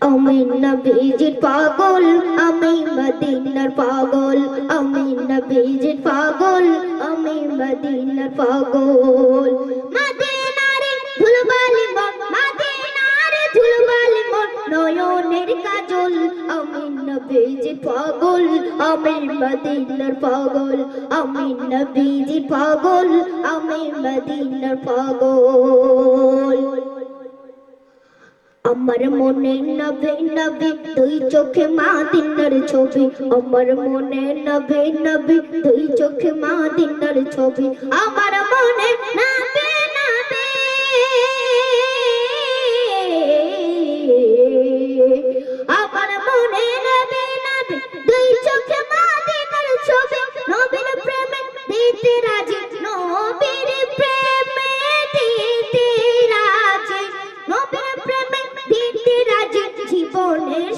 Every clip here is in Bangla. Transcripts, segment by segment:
আমি নবীজির পাগল, আমি মদিনার পাগল, আমি নবীজির পাগল, আমি মদিনার পাগল। নয়নের কাজল, আমি নবীজির পাগল, আমি মদিনার পাগল, আমি নবীজির পাগল, আমি মদিনার পাগল। আমার মনে নবে নবে দুই চোখে মা দিনার ছবি। আমার মনে নবে নবে দুই চোখে মা দিনার ছবি। আমার মনে নবে নবে আমার মনে নবে নবে দুই চোখে মা দিনার ছবি। নবীর প্রেমে দিতে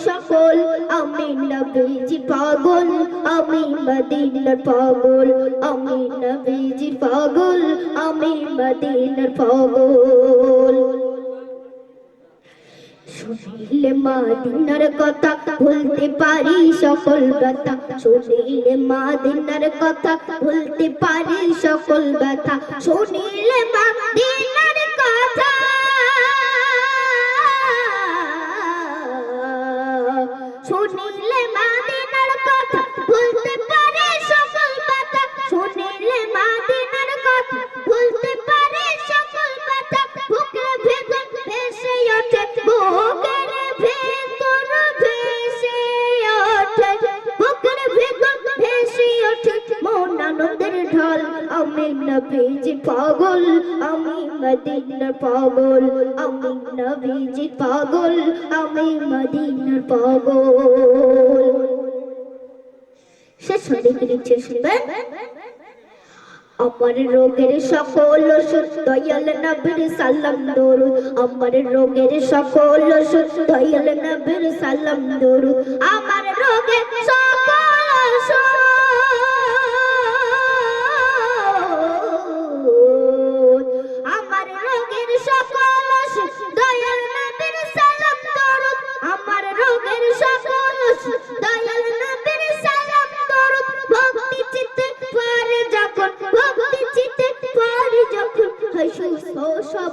সকল, আমি নবীজি পাগল, আমি মদিনার পাগল, আমি নবীজি পাগল, আমি মদিনার পাগল। শুনিলে মাদিনার কথা ভুলতে পারি, সকল ব্যথা শুনিলে মাদিনার কথা ভুলতে পারি, সকল ব্যথা শুনিলে মাদিনার কথা আনন্দের ঢল, আমি নবীজি পাগল, আমি মদিনার পাগল, আমি নবীজি পাগল, আমি মদিনার পাগল। শেষ হতে শুনবেন আমার রোগের সকল দয়াল নবীর সালাম, দরুদ। আমার রোগের সকল দয়াল নবীর সালাম আমার রোগের সকল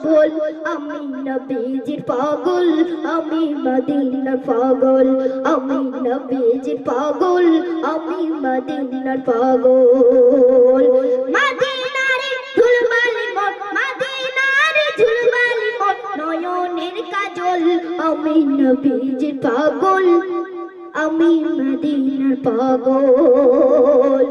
সবল আমি নবীজির পাগল, আমি মদিনার পাগল, আমি নবীজির পাগল, আমি মদিনার পাগল। মদিনারে ধুলবালি মন মন, নয়নের কাজল, আমি নবীজির পাগল, আমি মদিনার পাগল।